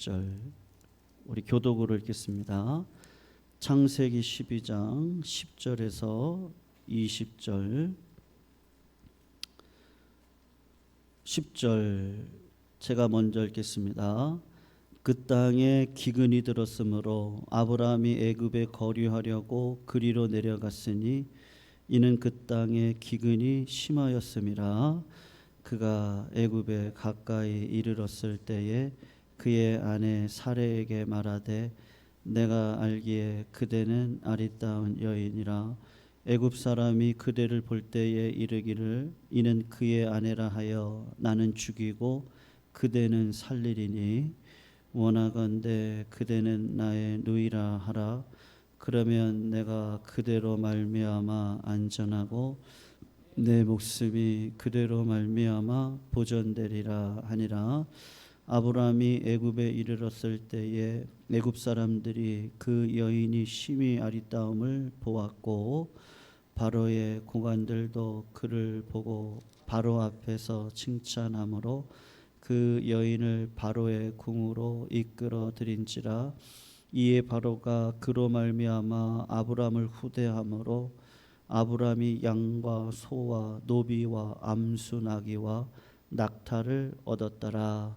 20절 우리 교독으로 읽겠습니다. 창세기 12장 10절에서 20절 10절 제가 먼저 읽겠습니다. 그 땅에 기근이 들었으므로 아브라함이 애굽에 거류하려고 그리로 내려갔으니 이는 그 땅에 기근이 심하였음이라 그가 애굽에 가까이 이르렀을 때에 그의 아내 사레에게 말하되 내가 알기에 그대는 아리따운 여인이라. 애굽 사람이 그대를 볼 때에 이르기를 이는 그의 아내라 하여 나는 죽이고 그대는 살리리니. 원하건대 그대는 나의 누이라 하라. 그러면 내가 그대로 말미암아 안전하고 내 목숨이 그대로 말미암아 보존되리라 하니라 아브라함이 애굽에 이르렀을 때에 애굽 사람들이 그 여인이 심히 아리따움을 보았고 바로의 고관들도 그를 보고 바로 앞에서 칭찬함으로 그 여인을 바로의 궁으로 이끌어 들인지라 이에 바로가 그로 말미암아 아브람을 후대함으로 아브람이 양과 소와 노비와 암수 나귀와 낙타를 얻었더라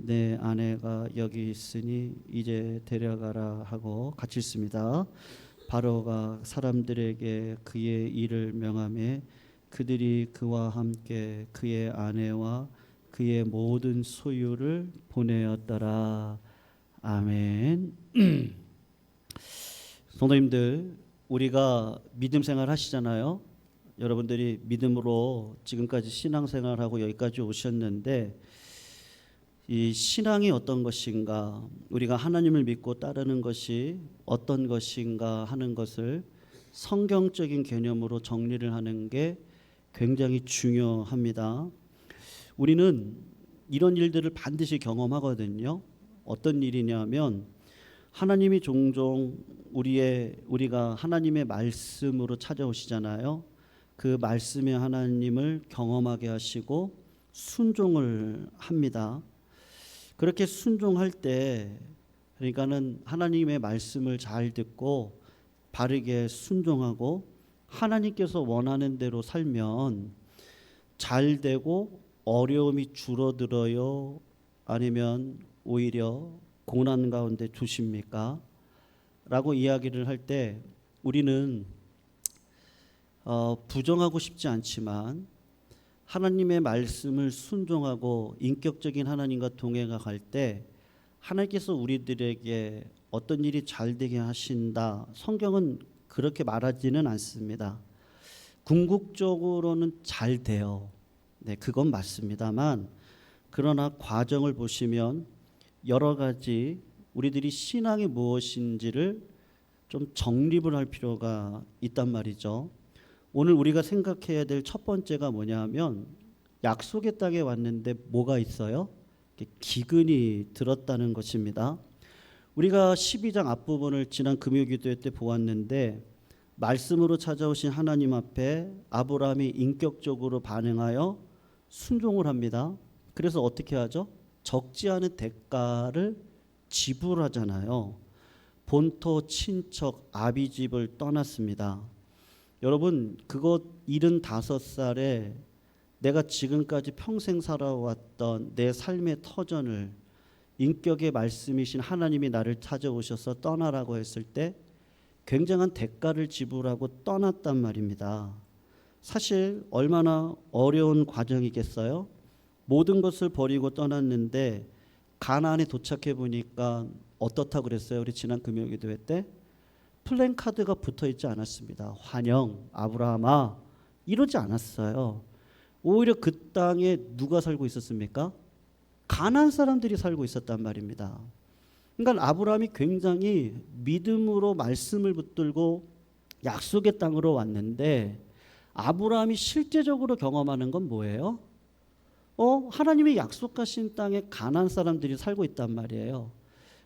내 아내가 여기 있으니 이제 데려가라 하고 같이 있습니다. 바로가 사람들에게 그의 일을 명함에 그들이 그와 함께 그의 아내와 그의 모든 소유를 보내었더라. 아멘. 성도님들, 우리가 믿음 생활 하시잖아요. 여러분들이 믿음으로 지금까지 신앙 생활하고 여기까지 오셨는데 이 신앙이 어떤 것인가, 우리가 하나님을 믿고 따르는 것이 어떤 것인가 하는 것을 성경적인 개념으로 정리를 하는 게 굉장히 중요합니다. 우리는 이런 일들을 반드시 경험하거든요. 어떤 일이냐면 하나님이 종종 우리의 우리가 하나님의 말씀으로 찾아오시잖아요. 그 말씀의 하나님을 경험하게 하시고 순종을 합니다. 그렇게 순종할 때 그러니까는 하나님의 말씀을 잘 듣고 바르게 순종하고 하나님께서 원하는 대로 살면 잘 되고 어려움이 줄어들어요 아니면 오히려 고난 가운데 두십니까? 라고 이야기를 할 때 우리는 어, 부정하고 싶지 않지만 하나님의 말씀을 순종하고 인격적인 하나님과 동행할 때 하나님께서 우리들에게 어떤 일이 잘 되게 하신다. 성경은 그렇게 말하지는 않습니다. 궁극적으로는 잘 돼요. 네, 그건 맞습니다만 그러나 과정을 보시면 여러 가지 우리들이 신앙이 무엇인지를 좀 정립을 할 필요가 있단 말이죠. 오늘 우리가 생각해야 될 첫 번째가 뭐냐면 약속의 땅에 왔는데 뭐가 있어요? 기근이 들었다는 것입니다. 우리가 12장 앞부분을 지난 금요 기도회 때 보았는데 말씀으로 찾아오신 하나님 앞에 아브라함이 인격적으로 반응하여 순종을 합니다. 그래서 어떻게 하죠? 적지 않은 대가를 지불하잖아요. 본토 친척 아비 집을 떠났습니다. 여러분 그것 75살에 내가 지금까지 평생 살아왔던 내 삶의 터전을 인격의 말씀이신 하나님이 나를 찾아오셔서 떠나라고 했을 때 굉장한 대가를 지불하고 떠났단 말입니다. 사실 얼마나 어려운 과정이겠어요? 모든 것을 버리고 떠났는데 가나안에 도착해 보니까 어떻다 그랬어요? 우리 지난 금요기도회 때 플랜카드가 붙어 있지 않았습니다. 환영 아브라함아 이러지 않았어요. 오히려 그 땅에 누가 살고 있었습니까? 가난 사람들이 살고 있었단 말입니다. 그러니까 아브라함이 굉장히 믿음으로 말씀을 붙들고 약속의 땅으로 왔는데 아브라함이 실제적으로 경험하는 건 뭐예요? 어, 하나님이 약속하신 땅에 가난 사람들이 살고 있단 말이에요.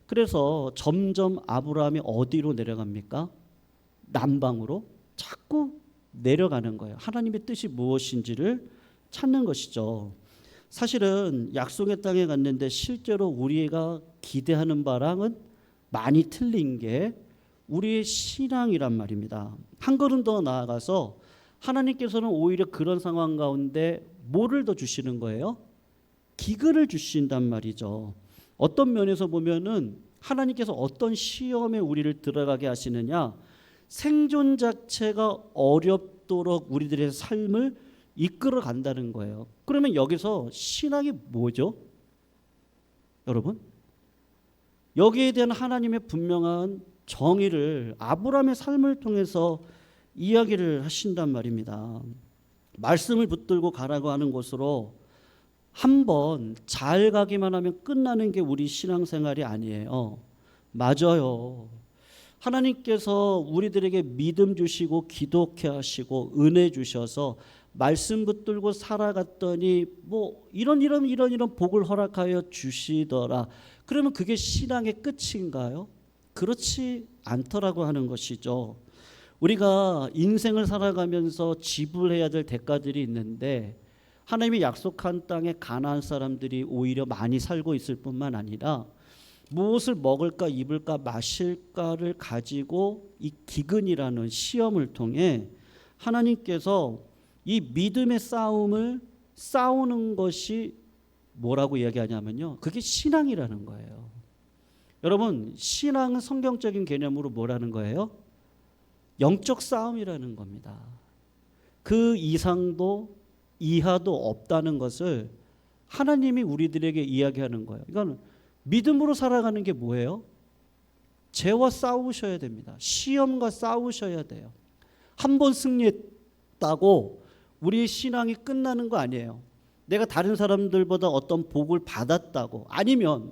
그래서 점점 아브라함이 어디로 내려갑니까? 남방으로 자꾸 내려가는 거예요. 하나님의 뜻이 무엇인지를 찾는 것이죠. 사실은 약속의 땅에 갔는데 실제로 우리가 기대하는 바랑은 많이 틀린 게 우리의 신앙이란 말입니다. 한 걸음 더 나아가서 하나님께서는 오히려 그런 상황 가운데 뭐를 더 주시는 거예요? 기근을 주신단 말이죠. 어떤 면에서 보면은 하나님께서 어떤 시험에 우리를 들어가게 하시느냐? 생존 자체가 어렵도록 우리들의 삶을 이끌어 간다는 거예요. 그러면 여기서 신앙이 뭐죠? 여러분? 여기에 대한 하나님의 분명한 정의를 아브라함의 삶을 통해서 이야기를 하신단 말입니다. 말씀을 붙들고 가라고 하는 곳으로 한 번 잘 가기만 하면 끝나는 게 우리 신앙생활이 아니에요. 맞아요. 하나님께서 우리들에게 믿음 주시고 기독해 하시고 은혜 주셔서 말씀 붙들고 살아갔더니 뭐 이런 이런 이런 이런 복을 허락하여 주시더라. 그러면 그게 신앙의 끝인가요? 그렇지 않더라고 하는 것이죠. 우리가 인생을 살아가면서 지불해야 될 대가들이 있는데 하나님이 약속한 땅에 가나안 사람들이 오히려 많이 살고 있을 뿐만 아니라 무엇을 먹을까 입을까 마실까를 가지고 이 기근이라는 시험을 통해 하나님께서 이 믿음의 싸움을 싸우는 것이 뭐라고 이야기하냐면요. 그게 신앙이라는 거예요. 여러분, 신앙은 성경적인 개념으로 뭐라는 거예요? 영적 싸움이라는 겁니다. 그 이상도 이하도 없다는 것을 하나님이 우리들에게 이야기하는 거예요. 이거는 믿음으로 살아가는 게 뭐예요? 죄와 싸우셔야 됩니다. 시험과 싸우셔야 돼요. 한 번 승리했다고 우리의 신앙이 끝나는 거 아니에요. 내가 다른 사람들보다 어떤 복을 받았다고 아니면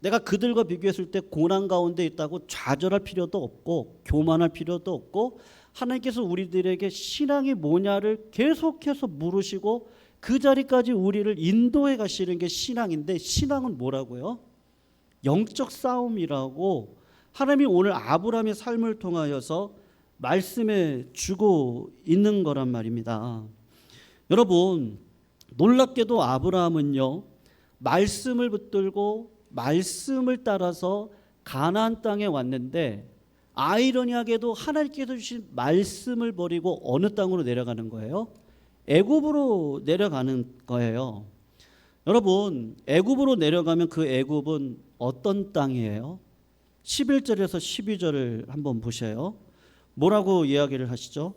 내가 그들과 비교했을 때 고난 가운데 있다고 좌절할 필요도 없고 교만할 필요도 없고 하나님께서 우리들에게 신앙이 뭐냐를 계속해서 물으시고 그 자리까지 우리를 인도해 가시는 게 신앙인데 신앙은 뭐라고요? 영적 싸움이라고 하나님이 오늘 아브라함의 삶을 통하여서 말씀해 주고 있는 거란 말입니다. 여러분 놀랍게도 아브라함은요 말씀을 붙들고 말씀을 따라서 가나안 땅에 왔는데 아이러니하게도 하나님께서 주신 말씀을 버리고 어느 땅으로 내려가는 거예요? 애굽으로 내려가는 거예요. 여러분, 애굽으로 내려가면 그 애굽은 어떤 땅이에요? 11절에서 12절을 한번 보셔요. 뭐라고 이야기를 하시죠?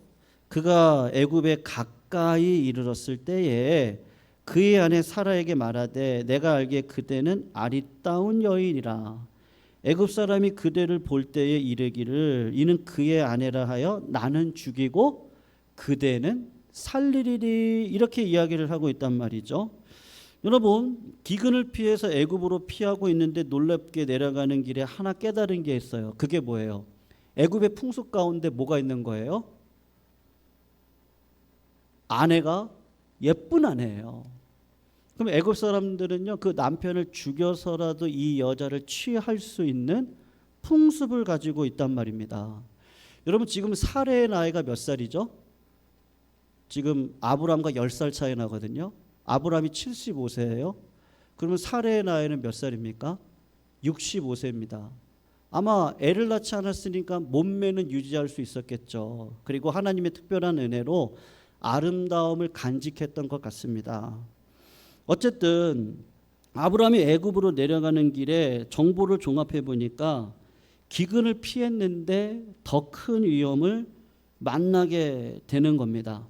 그가 애굽에 가까이 이르렀을 때에 그의 아내 사라에게 말하되 내가 알기에 그대는 아리따운 여인이라 애굽 사람이 그대를 볼 때에 이르기를 이는 그의 아내라 하여 나는 죽이고 그대는 살리리리 이렇게 이야기를 하고 있단 말이죠. 여러분 기근을 피해서 애굽으로 피하고 있는데 놀랍게 내려가는 길에 하나 깨달은 게 있어요. 그게 뭐예요? 애굽의 풍습 가운데 뭐가 있는 거예요? 아내가 예쁜 아내예요. 그럼 애굽 사람들은요 그 남편을 죽여서라도 이 여자를 취할 수 있는 풍습을 가지고 있단 말입니다. 여러분 지금 사례의 나이가 몇 살이죠? 지금 아브람과 10살 차이 나거든요. 아브람이 75세예요. 그러면 사례의 나이는 몇 살입니까? 65세입니다. 아마 애를 낳지 않았으니까 몸매는 유지할 수 있었겠죠. 그리고 하나님의 특별한 은혜로 아름다움을 간직했던 것 같습니다. 어쨌든 아브라함이 애굽으로 내려가는 길에 정보를 종합해 보니까 기근을 피했는데 더 큰 위험을 만나게 되는 겁니다.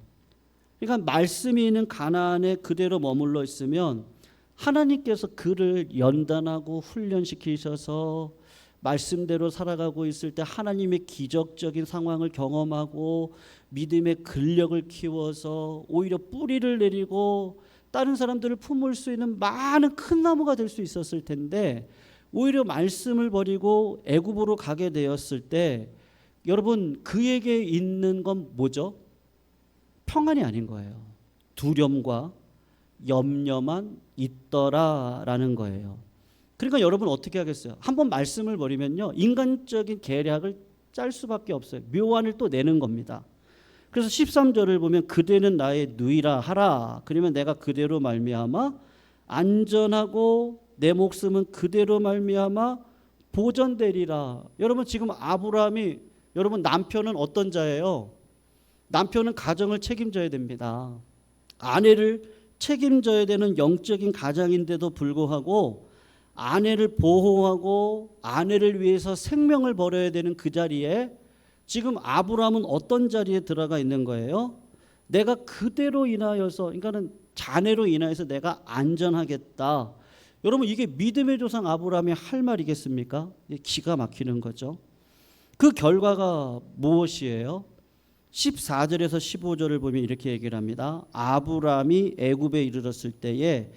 그러니까 말씀이 있는 가나안에 그대로 머물러 있으면 하나님께서 그를 연단하고 훈련시키셔서 말씀대로 살아가고 있을 때 하나님의 기적적인 상황을 경험하고 믿음의 근력을 키워서 오히려 뿌리를 내리고 다른 사람들을 품을 수 있는 많은 큰 나무가 될 수 있었을 텐데 오히려 말씀을 버리고 애굽으로 가게 되었을 때 여러분 그에게 있는 건 뭐죠? 평안이 아닌 거예요. 두려움과 염려만 있더라라는 거예요. 그러니까 여러분 어떻게 하겠어요? 한번 말씀을 버리면요. 인간적인 계략을 짤 수밖에 없어요. 묘안을 또 내는 겁니다. 그래서 13절을 보면 그대는 나의 누이라 하라. 그러면 내가 그대로 말미암아 안전하고 내 목숨은 그대로 말미암아 보전되리라. 여러분 지금 아브라함이 여러분 남편은 어떤 자예요? 남편은 가정을 책임져야 됩니다. 아내를 책임져야 되는 영적인 가장인데도 불구하고 아내를 보호하고 아내를 위해서 생명을 버려야 되는 그 자리에 지금 아브라함은 어떤 자리에 들어가 있는 거예요? 내가 그대로 인하여서 그러니까는 자네로 인하여서 내가 안전하겠다. 여러분 이게 믿음의 조상 아브라함이 할 말이겠습니까? 기가 막히는 거죠. 그 결과가 무엇이에요? 14절에서 15절을 보면 이렇게 얘기를 합니다. 아브라함이 애굽에 이르렀을 때에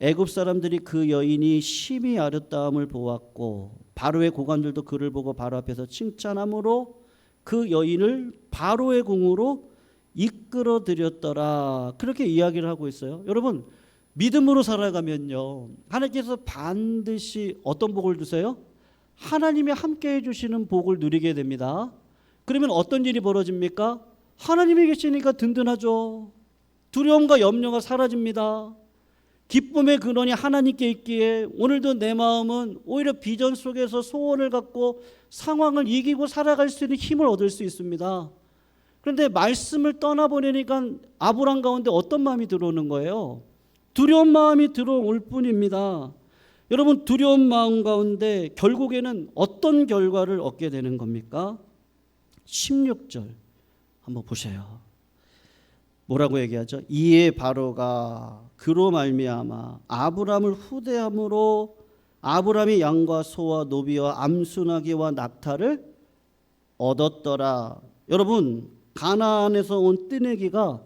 애굽 사람들이 그 여인이 심히 아름다움을 보았고 바로의 고관들도 그를 보고 바로 앞에서 칭찬함으로 그 여인을 바로의 궁으로 이끌어 드렸더라. 그렇게 이야기를 하고 있어요. 여러분 믿음으로 살아가면요. 하나님께서 반드시 어떤 복을 주세요? 하나님이 함께 해 주시는 복을 누리게 됩니다. 그러면 어떤 일이 벌어집니까? 하나님이 계시니까 든든하죠. 두려움과 염려가 사라집니다. 기쁨의 근원이 하나님께 있기에 오늘도 내 마음은 오히려 비전 속에서 소원을 갖고 상황을 이기고 살아갈 수 있는 힘을 얻을 수 있습니다. 그런데 말씀을 떠나보내니까 아브람 가운데 어떤 마음이 들어오는 거예요? 두려운 마음이 들어올 뿐입니다. 여러분 두려운 마음 가운데 결국에는 어떤 결과를 얻게 되는 겁니까? 16절 한번 보세요. 뭐라고 얘기하죠? 이에 바로가 그로 말미암아 아브람을 후대함으로 아브람이 양과 소와 노비와 암수나기와 낙타를 얻었더라. 여러분 가나안에서 온 뜨내기가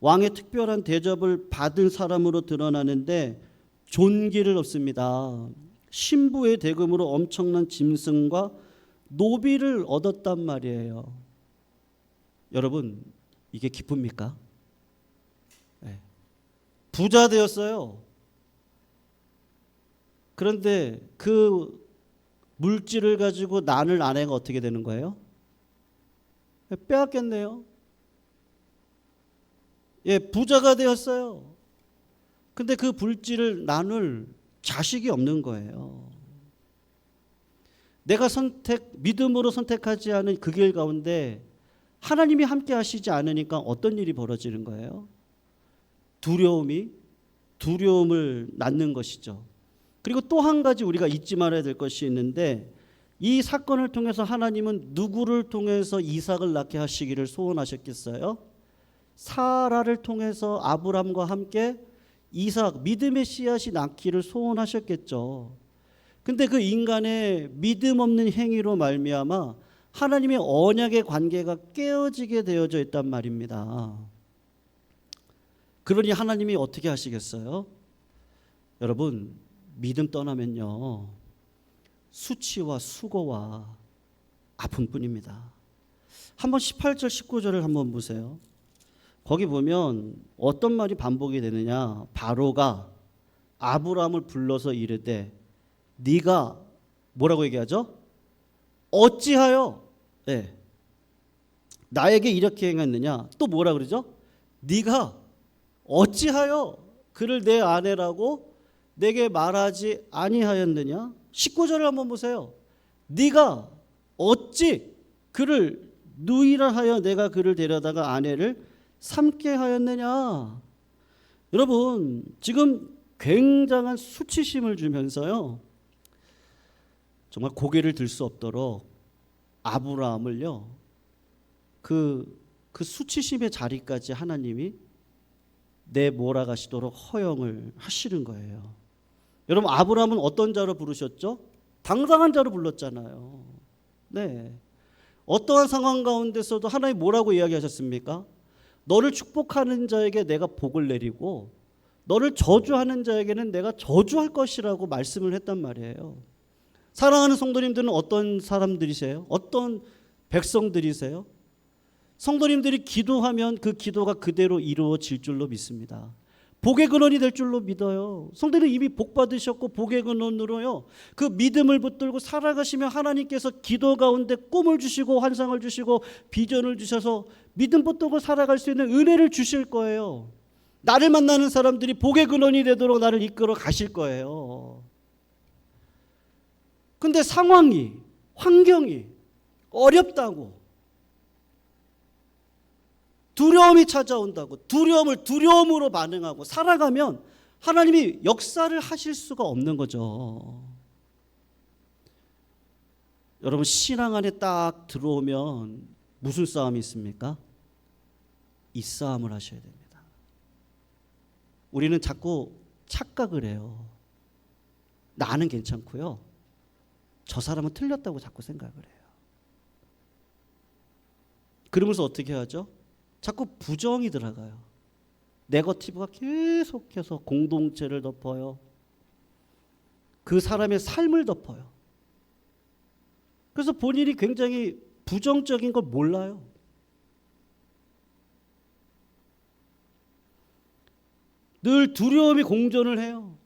왕의 특별한 대접을 받은 사람으로 드러나는데 존귀를 얻습니다. 신부의 대금으로 엄청난 짐승과 노비를 얻었단 말이에요. 여러분 이게 기쁩니까? 네. 부자 되었어요. 그런데 그 물질을 가지고 나눌 아내가 어떻게 되는 거예요? 빼앗겼네요. 예, 부자가 되었어요. 근데 그 물질을 나눌 자식이 없는 거예요. 내가 선택 믿음으로 선택하지 않은 그 길 가운데 하나님이 함께 하시지 않으니까 어떤 일이 벌어지는 거예요? 두려움이 두려움을 낳는 것이죠. 그리고 또 한 가지 우리가 잊지 말아야 될 것이 있는데 이 사건을 통해서 하나님은 누구를 통해서 이삭을 낳게 하시기를 소원하셨겠어요? 사라를 통해서 아브람과 함께 이삭 믿음의 씨앗이 낳기를 소원하셨겠죠. 근데 그 인간의 믿음 없는 행위로 말미암아 하나님의 언약의 관계가 깨어지게 되어져 있단 말입니다. 그러니 하나님이 어떻게 하시겠어요? 여러분 믿음 떠나면요 수치와 수고와 아픔 뿐입니다. 한번 18절 19절을 한번 보세요. 거기 보면 어떤 말이 반복이 되느냐? 바로가 아브라함을 불러서 이르되 네가 뭐라고 얘기하죠? 어찌하여 네. 나에게 이렇게 행했느냐? 또 뭐라 그러죠? 네가 어찌하여 그를 내 아내라고 내게 말하지 아니하였느냐? 19절을 한번 보세요. 네가 어찌 그를 누이라 하여 내가 그를 데려다가 아내를 삼게 하였느냐? 여러분, 지금 굉장한 수치심을 주면서요. 정말 고개를 들 수 없도록 아브라함을요. 그, 그 수치심의 자리까지 하나님이 내 몰아가시도록 허용을 하시는 거예요. 여러분 아브라함은 어떤 자로 부르셨죠? 당당한 자로 불렀잖아요. 네. 어떠한 상황 가운데서도 하나님 뭐라고 이야기하셨습니까? 너를 축복하는 자에게 내가 복을 내리고 너를 저주하는 자에게는 내가 저주할 것이라고 말씀을 했단 말이에요. 사랑하는 성도님들은 어떤 사람들이세요? 어떤 백성들이세요? 성도님들이 기도하면 그 기도가 그대로 이루어질 줄로 믿습니다. 복의 근원이 될 줄로 믿어요. 성도는 이미 복 받으셨고 복의 근원으로요. 그 믿음을 붙들고 살아가시며 하나님께서 기도 가운데 꿈을 주시고 환상을 주시고 비전을 주셔서 믿음 붙들고 살아갈 수 있는 은혜를 주실 거예요. 나를 만나는 사람들이 복의 근원이 되도록 나를 이끌어 가실 거예요. 근데 상황이 환경이 어렵다고 두려움이 찾아온다고 두려움을 두려움으로 반응하고 살아가면 하나님이 역사를 하실 수가 없는 거죠. 여러분 신앙 안에 딱 들어오면 무슨 싸움이 있습니까? 이 싸움을 하셔야 됩니다. 우리는 자꾸 착각을 해요. 나는 괜찮고요. 저 사람은 틀렸다고 자꾸 생각을 해요. 그러면서 어떻게 하죠? 자꾸 부정이 들어가요. 네거티브가 계속해서 공동체를 덮어요. 그 사람의 삶을 덮어요. 그래서 본인이 굉장히 부정적인 걸 몰라요. 늘 두려움이 공존을 해요.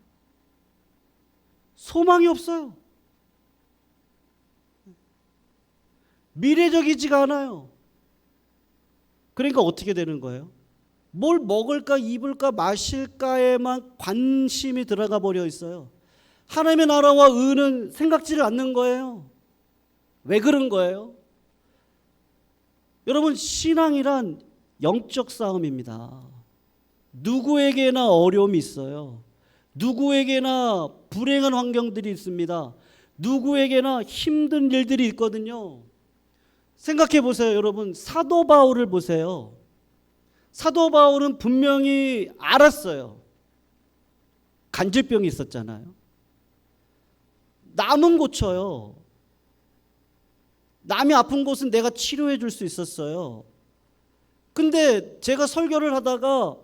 소망이 없어요. 미래적이지가 않아요. 그러니까 어떻게 되는 거예요? 뭘 먹을까, 입을까, 마실까에만 관심이 들어가 버려 있어요. 하나님의 나라와 의는 생각지를 않는 거예요. 왜 그런 거예요? 여러분, 신앙이란 영적 싸움입니다. 누구에게나 어려움이 있어요. 누구에게나 불행한 환경들이 있습니다. 누구에게나 힘든 일들이 있거든요. 생각해 보세요, 여러분. 사도 바울을 보세요. 사도 바울은 분명히 알았어요. 간질병이 있었잖아요. 남은 고쳐요. 남이 아픈 곳은 내가 치료해 줄 수 있었어요. 근데 제가 설교를 하다가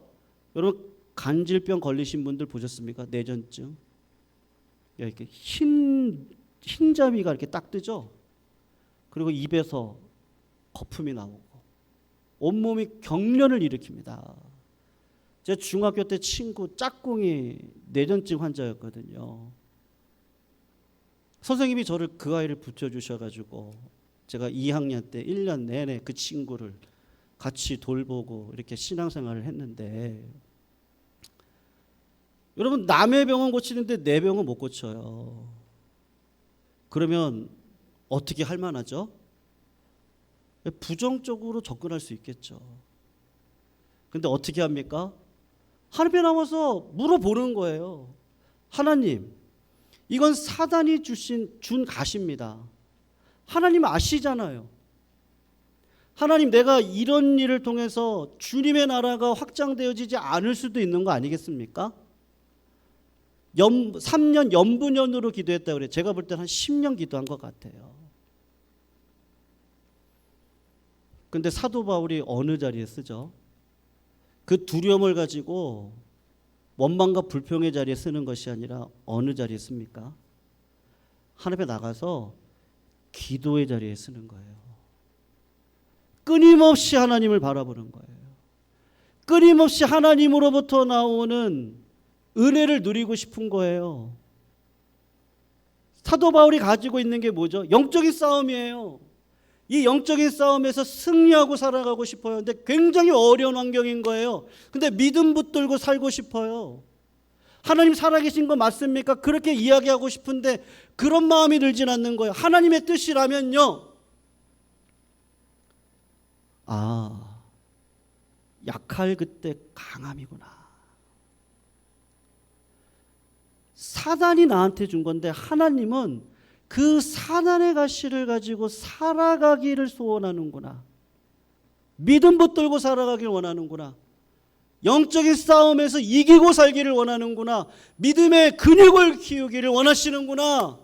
여러분 간질병 걸리신 분들 보셨습니까? 내전증. 이렇게 흰 흰자미가 이렇게 딱 뜨죠. 그리고 입에서 거품이 나오고 온몸이 경련을 일으킵니다. 제 중학교 때 친구 짝꿍이 뇌전증 환자였거든요. 선생님이 저를 그 아이를 붙여주셔가지고 제가 2학년 때 1년 내내 그 친구를 같이 돌보고 이렇게 신앙생활을 했는데 여러분 남의 병은 고치는데 내 병은 못 고쳐요. 그러면 어떻게 할 만하죠? 부정적으로 접근할 수 있겠죠. 근데 어떻게 합니까? 하늘에 나와서 물어보는 거예요. 하나님, 이건 사단이 주신 준 가시입니다. 하나님 아시잖아요. 하나님 내가 이런 일을 통해서 주님의 나라가 확장되어지지 않을 수도 있는 거 아니겠습니까? 연, 3년 연분연으로 기도했다 그래. 제가 볼 때는 한 10년 기도한 것 같아요. 근데 사도 바울이 어느 자리에 쓰죠? 그 두려움을 가지고 원망과 불평의 자리에 쓰는 것이 아니라 어느 자리에 씁니까? 하나님에 나가서 기도의 자리에 쓰는 거예요. 끊임없이 하나님을 바라보는 거예요. 끊임없이 하나님으로부터 나오는 은혜를 누리고 싶은 거예요. 사도 바울이 가지고 있는 게 뭐죠? 영적인 싸움이에요. 이 영적인 싸움에서 승리하고 살아가고 싶어요. 근데 굉장히 어려운 환경인 거예요. 근데 믿음 붙들고 살고 싶어요. 하나님 살아계신 거 맞습니까? 그렇게 이야기하고 싶은데 그런 마음이 들진 않는 거예요. 하나님의 뜻이라면요. 아, 약할 그때 강함이구나. 사단이 나한테 준 건데 하나님은 그 사단의 가시를 가지고 살아가기를 소원하는구나. 믿음 붙들고 살아가길 원하는구나. 영적인 싸움에서 이기고 살기를 원하는구나. 믿음의 근육을 키우기를 원하시는구나.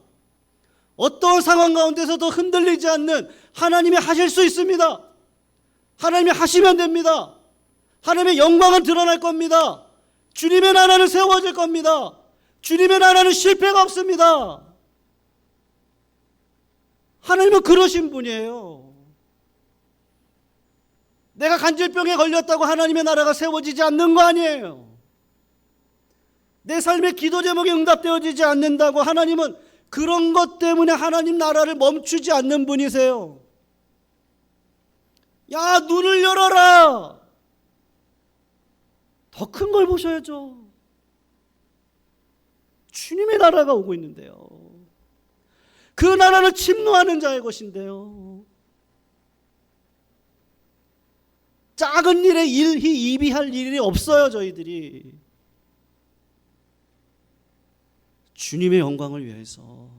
어떤 상황 가운데서도 흔들리지 않는 하나님이 하실 수 있습니다. 하나님이 하시면 됩니다. 하나님의 영광은 드러날 겁니다. 주님의 나라는 세워질 겁니다. 주님의 나라는 실패가 없습니다. 하나님은 그러신 분이에요. 내가 간질병에 걸렸다고 하나님의 나라가 세워지지 않는 거 아니에요. 내 삶의 기도 제목이 응답되어지지 않는다고 하나님은 그런 것 때문에 하나님 나라를 멈추지 않는 분이세요. 야, 눈을 열어라! 더 큰 걸 보셔야죠. 주님의 나라가 오고 있는데요. 그 나라를 침노하는 자의 것인데요. 작은 일에 일희 이비할 일이 없어요, 저희들이. 주님의 영광을 위해서.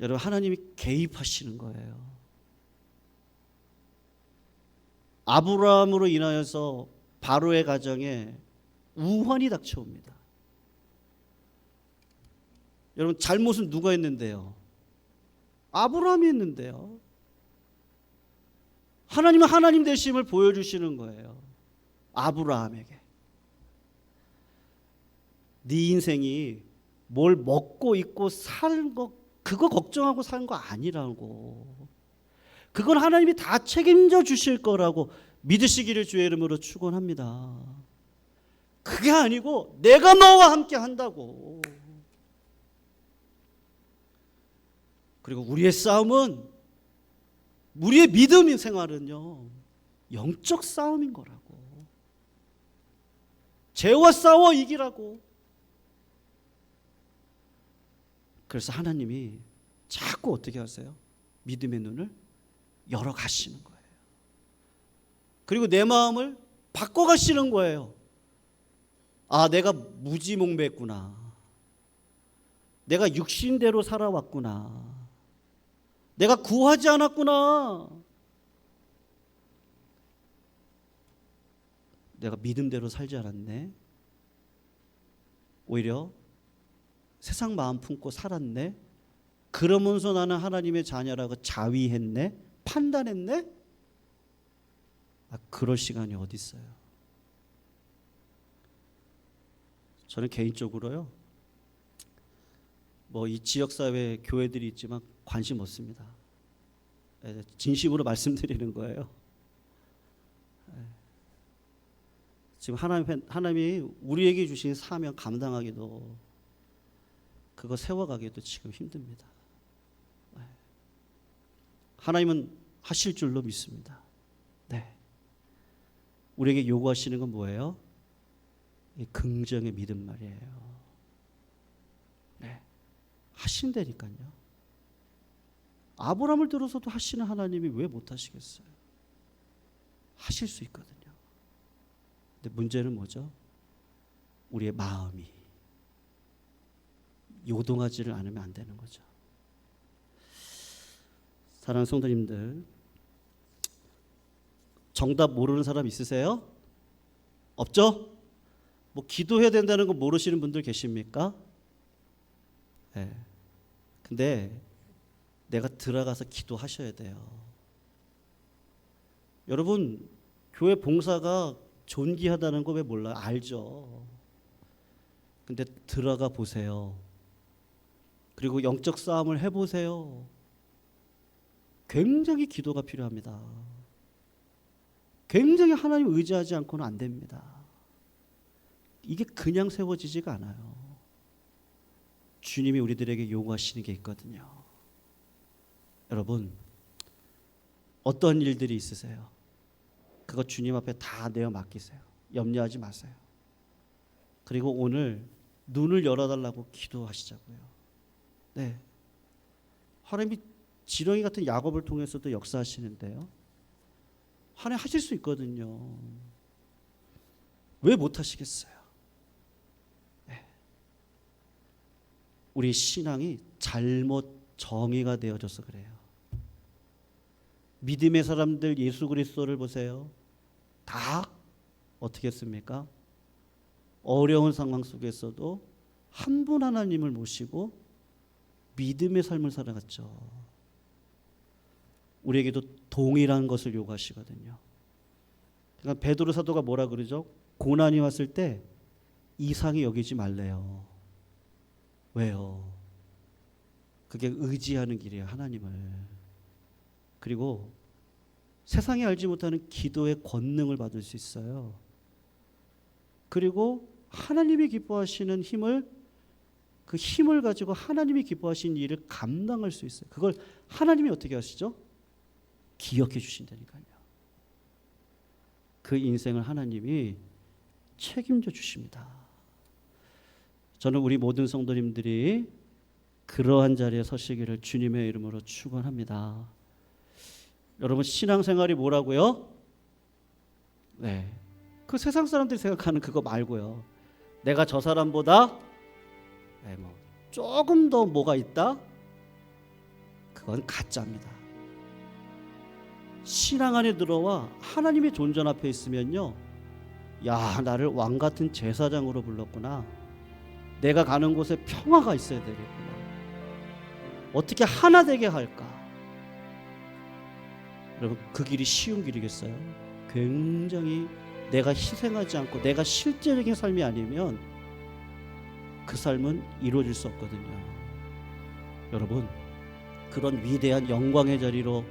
여러분, 하나님이 개입하시는 거예요. 아브라함으로 인하여서 바로의 가정에 우환이 닥쳐옵니다. 여러분 잘못은 누가 했는데요? 아브라함이 했는데요. 하나님은 하나님 되심을 보여주시는 거예요. 아브라함에게. 네 인생이 뭘 먹고 입고 사는 거 그거 걱정하고 사는 거 아니라고. 그건 하나님이 다 책임져 주실 거라고 믿으시기를 주의 이름으로 축원합니다. 그게 아니고 내가 너와 함께 한다고. 그리고 우리의 싸움은 우리의 믿음의 생활은요 영적 싸움인 거라고. 죄와 싸워 이기라고. 그래서 하나님이 자꾸 어떻게 하세요? 믿음의 눈을 열어 가시는 거예요. 그리고 내 마음을 바꿔 가시는 거예요. 아, 내가 무지몽매했구나. 내가 육신대로 살아왔구나. 내가 구하지 않았구나. 내가 믿음대로 살지 않았네. 오히려 세상 마음 품고 살았네. 그러면서 나는 하나님의 자녀라고 자위했네. 판단했네. 아, 그럴 시간이 어디 있어요? 저는 개인적으로요. 뭐 이 지역 사회 교회들이 있지만 관심 없습니다. 예, 진심으로 말씀드리는 거예요. 예. 지금 하나님 하나님이 우리에게 주신 사명 감당하기도 그거 세워가기도 지금 힘듭니다. 예. 하나님은 하실 줄로 믿습니다. 네. 우리에게 요구하시는 건 뭐예요? 이 긍정의 믿음 말이에요. 네. 하신다니까요. 아브라함을 들어서도 하시는 하나님이 왜 못하시겠어요? 하실 수 있거든요. 근데 문제는 뭐죠? 우리의 마음이 요동하지를 않으면 안 되는 거죠. 사랑하는 성도님들, 정답 모르는 사람 있으세요? 없죠? 뭐 기도해야 된다는 거 모르시는 분들 계십니까? 네. 근데 내가 들어가서 기도하셔야 돼요. 여러분 교회 봉사가 존귀하다는 거 왜 몰라요? 알죠. 근데 들어가 보세요. 그리고 영적 싸움을 해 보세요. 굉장히 기도가 필요합니다. 굉장히 하나님 의지하지 않고는 안 됩니다. 이게 그냥 세워지지가 않아요. 주님이 우리들에게 요구하시는 게 있거든요. 여러분, 어떤 일들이 있으세요? 그거 주님 앞에 다 내어 맡기세요. 염려하지 마세요. 그리고 오늘 눈을 열어달라고 기도하시자고요. 네. 하나님이 지렁이 같은 야곱을 통해서도 역사하시는데요. 하나님 하실 수 있거든요. 왜 못하시겠어요? 네. 우리 신앙이 잘못 정의가 되어져서 그래요. 믿음의 사람들 예수 그리스도를 보세요. 다 어떻게 했습니까? 어려운 상황 속에서도 한 분 하나님을 모시고 믿음의 삶을 살아갔죠. 우리에게도 동일한 것을 요구하시거든요. 그러니까 베드로 사도가 뭐라 그러죠? 고난이 왔을 때 이상히 여기지 말래요. 왜요? 그게 의지하는 길이에요. 하나님을. 그리고 세상이 알지 못하는 기도의 권능을 받을 수 있어요. 그리고 하나님이 기뻐하시는 힘을 그 힘을 가지고 하나님이 기뻐하시는 일을 감당할 수 있어요. 그걸 하나님이 어떻게 하시죠? 기억해 주신다니까요. 그 인생을 하나님이 책임져 주십니다. 저는 우리 모든 성도님들이 그러한 자리에 서시기를 주님의 이름으로 축원합니다. 여러분 신앙생활이 뭐라고요? 네. 그 세상 사람들이 생각하는 그거 말고요. 내가 저 사람보다 네, 뭐 조금 더 뭐가 있다? 그건 가짜입니다. 신앙 안에 들어와 하나님의 존전 앞에 있으면요. 야, 나를 왕 같은 제사장으로 불렀구나. 내가 가는 곳에 평화가 있어야 되겠구나. 어떻게 하나 되게 할까? 여러분 그 길이 쉬운 길이겠어요? 굉장히 내가 희생하지 않고 내가 실제적인 삶이 아니면 그 삶은 이루어질 수 없거든요. 여러분 그런 위대한 영광의 자리로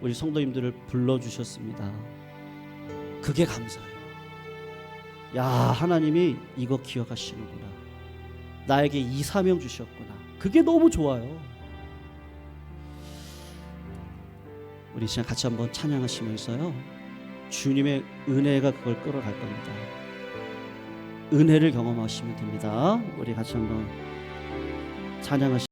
우리 성도님들을 불러 주셨습니다. 그게 감사해요. 야 하나님이 이거 기억하시는구나. 나에게 이 사명 주셨구나. 그게 너무 좋아요. 우리 시간 같이 한번 찬양하시면서요. 주님의 은혜가 그걸 끌어갈 겁니다. 은혜를 경험하시면 됩니다. 우리 같이 한번 찬양하시